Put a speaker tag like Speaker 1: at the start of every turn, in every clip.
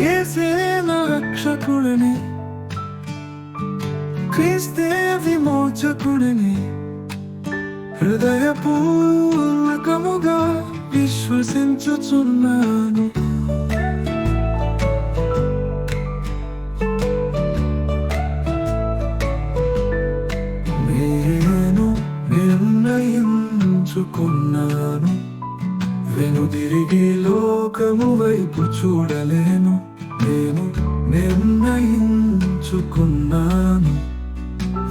Speaker 1: ఏసే నా రక్షకుడిని? క్రీస్తే విమోచకుడిని? హృదయపూర్వకముగా విశ్వసించుచున్నాను. నేను నిర్ణయించుకున్నాను. వెనుదిరిగి లోకము వైపు చూడలేను నిర్ణయించుకున్నాను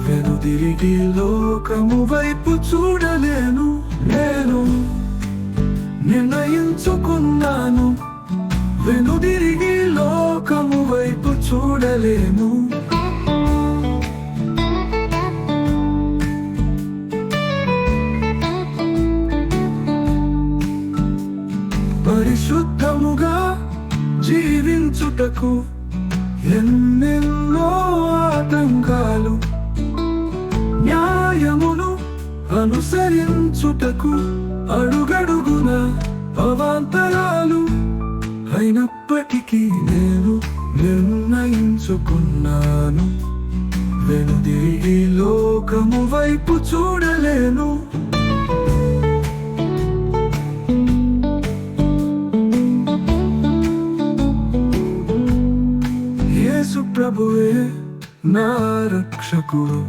Speaker 1: వెనుదిరిగి లోకము వైపు చూడలేను. నేను నిర్ణయించుకున్నాను. వెనుదిరిగి లోకము వైపు చూడలేను. పరిశుద్ధముగా జీవించుటకు ఎన్నెన్నో న్యాయమును అనుసరించుటకు అడుగడుగున అవాంతరాలు అయినప్పటికీ నేను నిర్ణయించుకున్నాను. వెనుదిరిగి లోకము వైపు చూడలేను. యేసు ప్రభువే నా రక్షకుడు.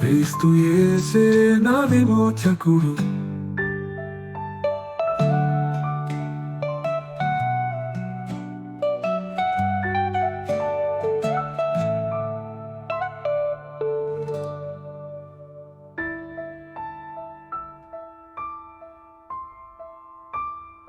Speaker 1: క్రీస్తు యేసే నా విమోచకుడు